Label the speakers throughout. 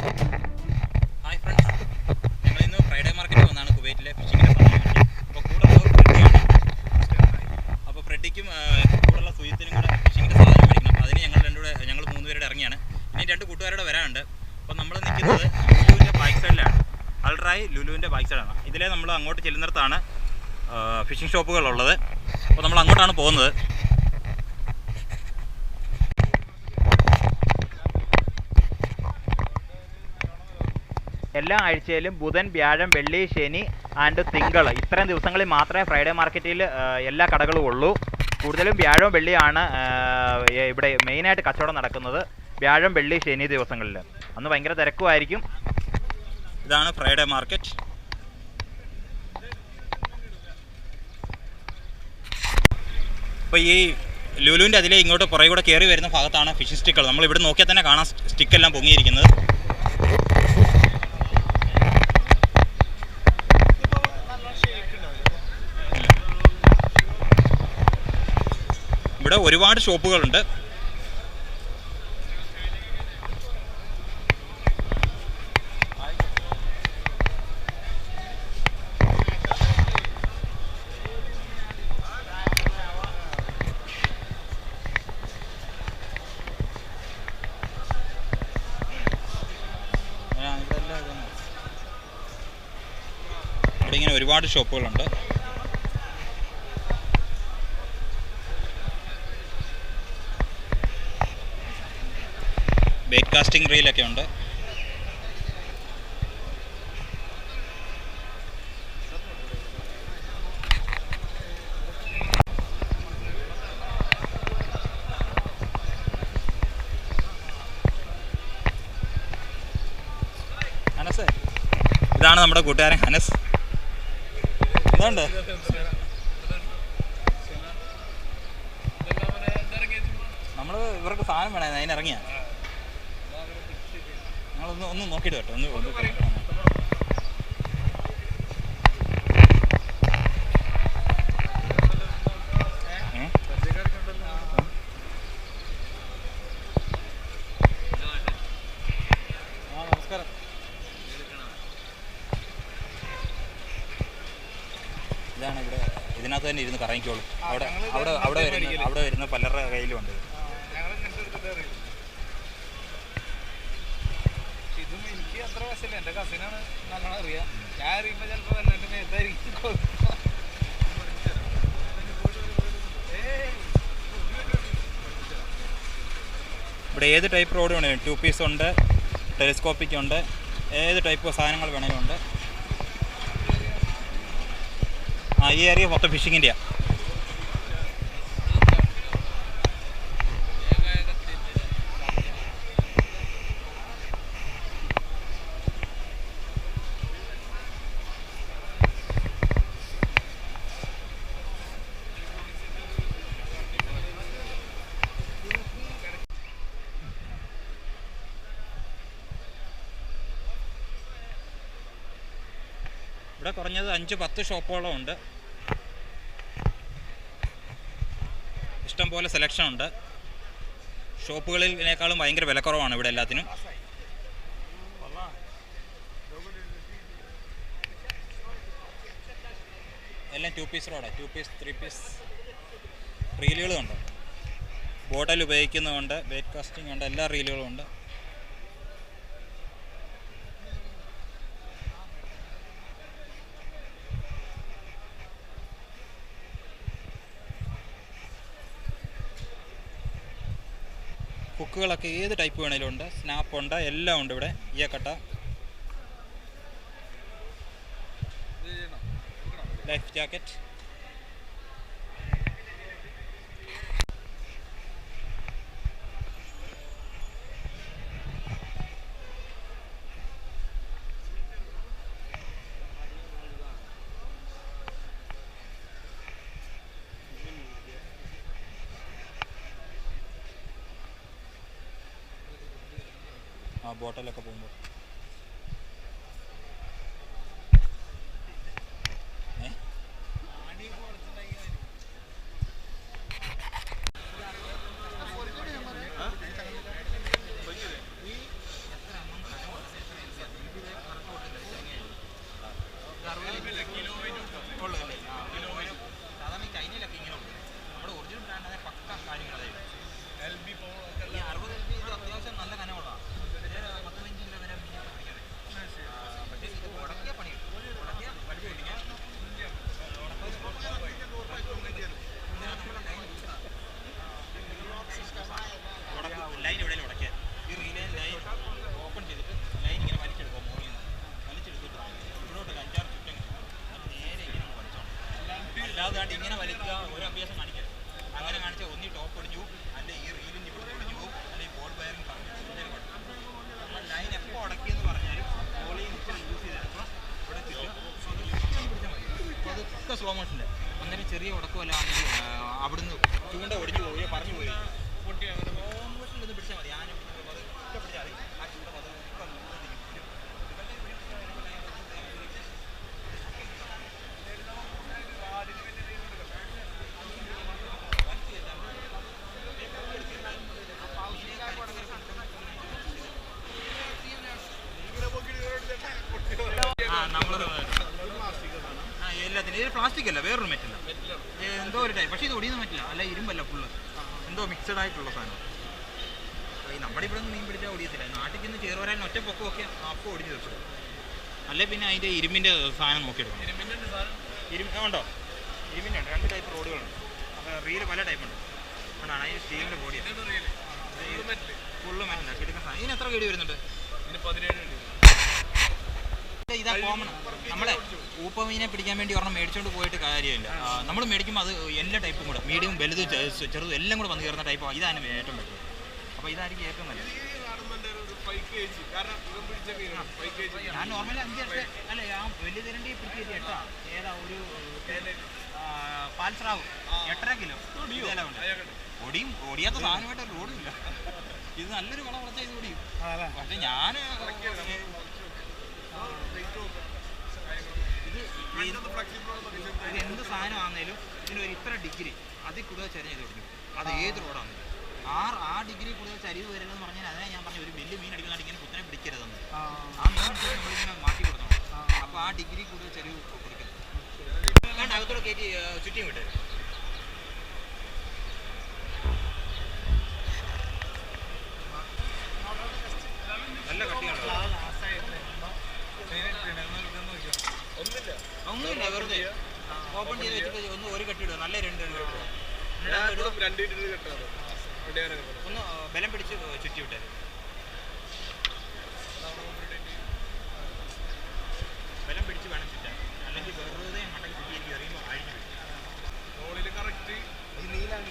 Speaker 1: Hi friends ഞങ്ങൾ ഇന്ന് Friday മാർക്കറ്റിൽ വന്നാണ് കുവൈറ്റിലെ ഫിഷിങ്ങിന്റെ അപ്പോൾ കൂടെ ഫ്രെഡിയാണ് അപ്പോൾ ഫ്രെഡിക്കും കൂടെയുള്ള സുജിത്തിനും കൂടെ ഫിഷിങ്ങിന്റെ സാധനം മേടിക്കണം. അപ്പോൾ അതിന് ഞങ്ങൾ രണ്ടുകൂടെ ഞങ്ങൾ മൂന്നുപേരുടെ ഇറങ്ങിയാണ്. ഇനി രണ്ട് കൂട്ടുകാരുടെ വരാനുണ്ട്. അപ്പോൾ നമ്മൾ നിൽക്കുന്നത് ലുലുവിന്റെ ബാക്ക് സൈഡിലാണ് അൾട്രായി ലുലുവിന്റെ ബാക്ക് സൈഡാണ് ഇതിലെ നമ്മൾ അങ്ങോട്ട് ചെല്ലുന്നിടത്താണ് ഫിഷിംഗ് ഷോപ്പുകളുള്ളത് അപ്പോൾ നമ്മൾ അങ്ങോട്ടാണ് പോകുന്നത്. എല്ലാ ആഴ്ചയിലും ബുധൻ വ്യാഴം വെള്ളി ശനി ആൻഡ് തിങ്കൾ. ഇത്രയും ദിവസങ്ങളിൽ മാത്രമേ ഫ്രൈഡേ മാർക്കറ്റിൽ എല്ലാ കടകളും ഉള്ളൂ. കൂടുതലും വ്യാഴവും വെള്ളിയാണ് ഇവിടെ മെയിനായിട്ട് കച്ചവടം നടക്കുന്നത് വ്യാഴം വെള്ളി ശനി ദിവസങ്ങളിൽ. അന്ന് ഭയങ്കര തിരക്കുമായിരിക്കും. ഇതാണ് ഫ്രൈഡേ മാർക്കറ്റ് അപ്പോൾ ഈ ലുലുവിന്റെ അതിലെ ഇങ്ങോട്ട് പുറകെ കൂടെ കയറി വരുന്ന ഭാഗത്താണ് ഫിഷ് സ്റ്റിക്കുകൾ നമ്മൾ ഇവിടെ നോക്കിയാൽ തന്നെ കാണാം സ്റ്റിക്കെല്ലാം പൊങ്ങിയിരിക്കുന്നത്. ഇവിടെ ഒരുപാട് ഷോപ്പുകളുണ്ട്. ഇവിടെ ഇങ്ങനെ ഒരുപാട് ഷോപ്പുകളുണ്ട് ബേറ്റ് കാസ്റ്റിംഗ് റീലൊക്കെ ഉണ്ട്. അനസ് ഇതാണ് നമ്മുടെ കൂട്ടുകാരൻ ഹനസ്. ഇതുണ്ട്. നമ്മൾ ഇവർക്ക് സാധനം വേണമായിരുന്നു അതിനിറങ്ങിയ. ഞങ്ങളൊന്ന് ഒന്ന് നോക്കിയിട്ട് കേട്ടോ ഒന്ന് ഒന്ന് ഇതാണ് ഇവിടെ ഇതിനകത്ത് തന്നെ ഇരുന്ന് കറങ്ങിക്കോളും. അവിടെ അവിടെ അവിടെ വരുന്ന അവിടെ വരുന്ന പലരുടെ കയ്യിലുണ്ട് ഇത്.
Speaker 2: എനിക്ക് അത്ര വശമില്ല എന്റെ കസിനാണ് നല്ലോണം അറിയാം. ഞാൻ അറിയുമ്പോൾ ചിലപ്പോൾ വല്ലതിന്റെ മേത്തായിരിക്കും.
Speaker 1: ഇവിടെ ഏത് ടൈപ്പ് റോഡ് വേണേലും ടു പീസ് ഉണ്ട് ടെലിസ്കോപ്പിക് ഉണ്ട് ഏത് ടൈപ്പ് സാധനങ്ങൾ വേണേലും ഉണ്ട്. ആ ഈ ഏരിയ മൊത്തം ഫിഷിങ്ങിന്റെയാണ് ഇവിടെ കുറഞ്ഞത് അഞ്ച് പത്ത് ഷോപ്പുകളും ഉണ്ട്. ഇഷ്ടം പോലെ സെലക്ഷൻ ഉണ്ട്. ഷോപ്പുകളിനേക്കാളും ഭയങ്കര വിലക്കുറവാണ് ഇവിടെ എല്ലാത്തിനും. എല്ലാം ടു പീസ് റോഡാണ് ടു പീസ് ത്രീ പീസ് റീലുകളും ഉണ്ട്. ഉപയോഗിക്കുന്നതുകൊണ്ട് വെയിറ്റ് കാസ്റ്റിംഗ് ഉണ്ട് എല്ലാ റീലുകളും ഉണ്ട്. ഹുക്കുകളൊക്കെ ഏത് ടൈപ്പ് വേണേലും ഉണ്ട്. സ്നാപ്പ് ഉണ്ട് എല്ലാം ഉണ്ട് ഇവിടെ. ഈയക്കട്ട. Life jacket. ആ ബോട്ടിലൊക്കെ പോകുമ്പോൾ ഏ ഒരു ഒരു അഭ്യാസം കാണിക്കാം അങ്ങനെ കാണിച്ചാൽ ഒന്നി ടോപ്പ് ഒടിഞ്ഞു പോകും അല്ലെ ഈ റീലിന്റെ ഇവിടെ ഒടിഞ്ഞു പോകും അല്ലെ ഈ ബോൾ വയറിങ് നമ്മൾ ലൈൻ എപ്പോൾ ഉടക്കിയെന്ന് പറഞ്ഞാലും ബോളിയും ഇച്ചിരി യൂസ് ചെയ്തെടുക്കുക ഇവിടെ ചുറ്റും അപ്പോൾ അതൊക്കെ സ്ലോ മോഷന്റെ അന്നേരം ചെറിയ ഉടക്കമല്ല അല്ല അവിടുന്ന് ചൂണ്ട ഒടിഞ്ഞു പോയി പറഞ്ഞു പോയി. മോഷനിൽ ആ ചൂണ്ട പതുക്കെ അങ്ങ് തിരിക്കും. ഇവരുടെ പിടിച്ചാൽ വരുമ്പോൾ ലൈൻ ആ നമ്മൾ എല്ലാത്തിനും ഇത് പ്ലാസ്റ്റിക് അല്ല വേറൊരു മെറ്റല്ല എന്തോ ഒരു ടൈപ്പ് പക്ഷേ ഇത് ഒടിയുന്ന പറ്റില്ല അല്ല ഇരുമ്പല്ല ഫുള്ള് എന്തോ മിക്സഡ് ആയിട്ടുള്ള സാധനം. നമ്മുടെ ഇവിടെ നിന്ന് മീൻ പിടിച്ചാൽ ഒടിയത്തില്ല. നാട്ടിൽ ചെന്ന് ചേറുവരാൻ ഒറ്റ പൊക്കമൊക്കെ അപ്പോൾ ഒടിഞ്ഞു തീർച്ചു അല്ലെ പിന്നെ അതിന്റെ ഇരുമ്പിന്റെ സാധനം നോക്കിയെടുക്കണം.
Speaker 2: ഇരുമ്പിന്റെ ഉണ്ട്?
Speaker 1: ഇരുമ്പിന്റെ ഉണ്ട്. രണ്ട് ടൈപ്പ് റോഡുകളുണ്ട് അപ്പോൾ റീൽ പല ടൈപ്പ് ഉണ്ട്. അതാണ് അതിന് സ്റ്റീലിന്റെ ബോഡിയാണ്
Speaker 2: ഫുള്ള്
Speaker 1: മെറ്റൽ മരുന്ന് കിടക്കുന്ന സാധനം. ഇതിന് എത്ര കേടി വരുന്നുണ്ട്?
Speaker 2: ഇതിന് പതിനേഴ് ഉണ്ട്
Speaker 1: ഇതാ കോമൺ നമ്മളെ ഊപ്പമീനെ പിടിക്കാൻ വേണ്ടി ഒരെണ്ണം മേടിച്ചോണ്ട് പോയിട്ട് കാര്യമില്ല. നമ്മൾ മേടിക്കുമ്പോൾ അത് എല്ലാ ടൈപ്പും കൂടെ മീഡിയം വലുതും ചെറുതും എല്ലാം കൂടെ വന്നു കയറുന്ന ടൈപ്പാണ് ഇതാണ് ഏറ്റവും ബെറ്റർ അപ്പോൾ ഇതായിരിക്കും ഏറ്റവും നല്ലത്. ഞാൻ നോർമലി അഞ്ച് അല്ല ഞാൻ വലിയ തിരണ്ടി പിടിച്ചിട്ട് എട്ടാ. ഏതാ ഒരു പാൽസ്രാവ് എട്ടര കിലോ. ഒടിയും ഒടിയാത്ത സാധനമായിട്ട് ഒരു റോഡും ഇല്ല. ഇത് നല്ലൊരു വളം വളർച്ച ഇത് ഒടിയും പക്ഷെ ഞാൻ ഇത് എന്ത് സാധനമാണെങ്കിലും ഇതിനൊരു ഇത്ര ഡിഗ്രി അതിൽ കൂടുതൽ ചരിഞ്ഞ് ഇത് അത് ഏത് റോഡാണ് ആ ആ ഡിഗ്രി കൂടുതൽ ചരിവ് വരരുതെന്ന് പറഞ്ഞാൽ അതിനെ ഞാൻ പറഞ്ഞു ഒരു വലിയ മീൻ അടിക്കുന്ന ഇങ്ങനെ കുത്തനെ പിടിക്കരുതെന്ന്. ആ. മീൻ നമ്മളിങ്ങനെ മാറ്റി കൊടുക്കണം. അപ്പോൾ ആ ഡിഗ്രി കൂടുതൽ ചരിവ് കൊടുക്കരുത് അകത്തോടെ കയറ്റി ചുറ്റിയും വിട്ടേ നല്ല കട്ടിയാണ്
Speaker 2: ഒന്നില്ല
Speaker 1: ഒന്നുമില്ല വെറുതെ ഓപ്പൺ ചെയ്ത് വെച്ചിട്ട് ഒന്ന് ഒരു നല്ല രണ്ട് രണ്ട് ഒന്ന് ബലം പിടിച്ച് ചുറ്റി ബലം പിടിച്ച് വേണം ചുറ്റാൻ. അല്ലെങ്കിൽ വെറുതെ എറിയുമ്പോൾ അഴിഞ്ഞു
Speaker 2: റോളിൽ കറക്റ്റ് ഈ നീലാണ്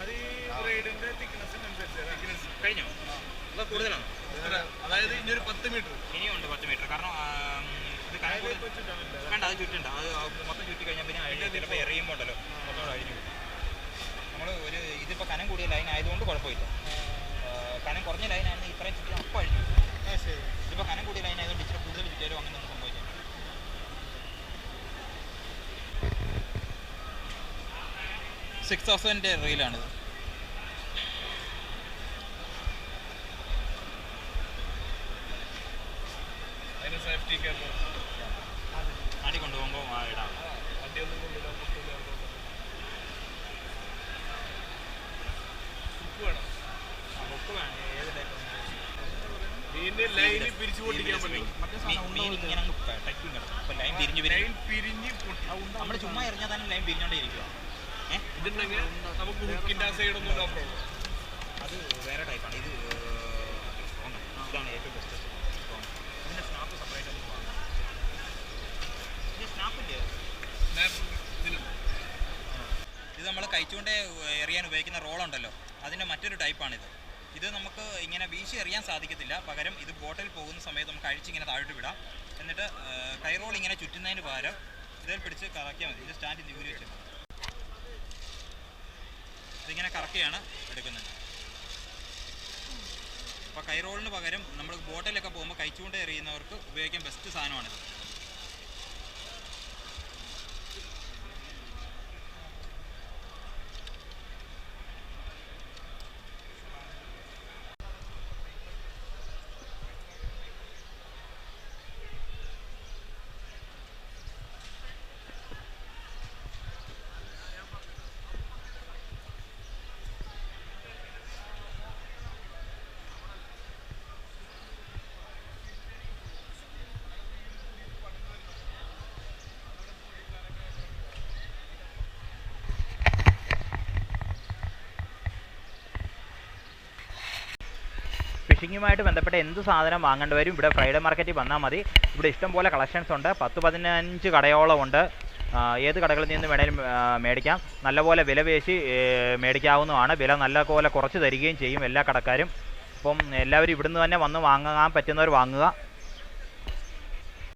Speaker 2: അത് ഈ ബ്രൈഡിന്റെ തിക്നെസ്സിനനുസരിച്ച് തിക്നെസ്
Speaker 1: കഴിഞ്ഞോ? കൂടുതലാണ്
Speaker 2: അതായത് ഇനി ഒരു പത്ത് മീറ്റർ
Speaker 1: ഇനിയും ഉണ്ട് പത്ത് മീറ്റർ കാരണം ആ, ഇത് കനം കൂടുതൽ വേണ്ട അത് ചുറ്റണ്ട അത് ആ മൊത്തം ചുറ്റി കഴിഞ്ഞാൽ പിന്നെ അഴിഞ്ഞ് ചിലപ്പോൾ എറിയുമ്പോൾ ഉണ്ടല്ലോ മൊത്തം കൂടെ അഴിഞ്ഞു നമ്മൾ ഒരു ഇതിപ്പോൾ കനം കൂടിയ ലൈൻ ആയതുകൊണ്ട് കുഴപ്പമില്ല. കനം കുറഞ്ഞ ലൈൻ ആയിരുന്നു ഇത്രയും ചുറ്റി അപ്പം അഴിഞ്ഞു. ഇതിപ്പോൾ കനം കൂടിയ ലൈൻ ആയതുകൊണ്ട് ഇച്ചിരി കൂടുതൽ ചുറ്റിയാലും അങ്ങനെ ഒന്നും സംഭവിക്കാം സിക്സ് തൗസൻഡ് റീലാണിത്
Speaker 2: സേഫ്റ്റി
Speaker 1: നാട്ടിൽ കൊണ്ടുപോകുമ്പോൾ ഇടാം.
Speaker 2: വണ്ടി ഒന്നും കൊണ്ടില്ല പൊട്ടില്ല ഉപ്പ് വേണം.
Speaker 1: ആ, ഹുക്ക് വേണം ഏത് ടൈപ്പ്
Speaker 2: മീനിന്റെ ലൈന് പിരിച്ചു പൊട്ടിക്കാൻ പറ്റും.
Speaker 1: മീൻ ഇങ്ങനെ അങ്ങ് ടൈക്കും കിടക്കും അപ്പോൾ ലൈൻ പിരിഞ്ഞു
Speaker 2: ലൈൻ പിരിഞ്ഞ്.
Speaker 1: നമ്മൾ ചുമ്മാ എറിഞ്ഞാൽ തന്നെ ലൈൻ പിരിഞ്ഞോണ്ടേ ഇരിക്കുക
Speaker 2: ഇതുണ്ടെങ്കിൽ നമുക്ക് ഹുക്കിന്റെ ആ സൈഡൊന്നും നോ പ്രോബ്ലം
Speaker 1: അത് വേറെ ടൈപ്പാണ് ഇത് സ്ട്രോങ് ഇതാണ് ഏറ്റവും ബെസ്റ്റ് സ്ട്രോങ് ഇതിന്റെ സ്നാപ്പ് സെപ്പറേറ്റ് ഒന്നും വാങ്ങാം ഇത് സ്നാപ്പില്ലേ
Speaker 2: ഇതിനുണ്ട്
Speaker 1: ഇത് നമ്മൾ കഴിച്ചുകൊണ്ട് എറിയാൻ ഉപയോഗിക്കുന്ന റോളുണ്ടല്ലോ അതിന്റെ മറ്റൊരു ടൈപ്പാണിത്. ഇത് നമുക്ക് ഇങ്ങനെ വീശി എറിയാൻ സാധിക്കത്തില്ല. പകരം ഇത് ബോട്ടിൽ പോകുന്ന സമയത്ത് നമുക്ക് അഴിച്ചിങ്ങനെ താഴോട്ട് വിടാം. എന്നിട്ട് കൈറോൾ ഇങ്ങനെ ചുറ്റുന്നതിന് പകരം ഇതിൽ പിടിച്ച് കറക്കിയാൽ മതി. ഇത് സ്റ്റാൻഡിൽ നിന്ന് ഊരി വെച്ചാൽ ഇതിങ്ങനെ കറക്കിയാണ് എടുക്കുന്നത്. അപ്പോൾ കൈറോളിന് പകരം നമ്മൾ ബോട്ടിലൊക്കെ പോകുമ്പോൾ കഴിച്ചുകൊണ്ട് എറിയുന്നവർക്ക് ഉപയോഗിക്കാൻ ബെസ്റ്റ് സാധനമാണിത്. ഫിഷിങ്ങുമായിട്ട് ബന്ധപ്പെട്ട എന്ത് സാധനം വാങ്ങേണ്ടി വരും? ഇവിടെ ഫ്രൈഡേ മാർക്കറ്റിൽ വന്നാൽ മതി. ഇവിടെ ഇഷ്ടം പോലെ കളക്ഷൻസ് ഉണ്ട്. പത്ത് പതിനഞ്ച് കടയോളം ഉണ്ട് ഏത് കടകളിൽ നിന്ന് വേണേലും മേടിക്കാം. നല്ലപോലെ വില ഏ, മേടിക്കാവുന്നതാണ്. വില നല്ലപോലെ കുറച്ച് തരികയും ചെയ്യും എല്ലാ കടക്കാരും. അപ്പം എല്ലാവരും ഇവിടുന്ന് തന്നെ വന്ന് വാങ്ങാൻ പറ്റുന്നവർ വാങ്ങുക.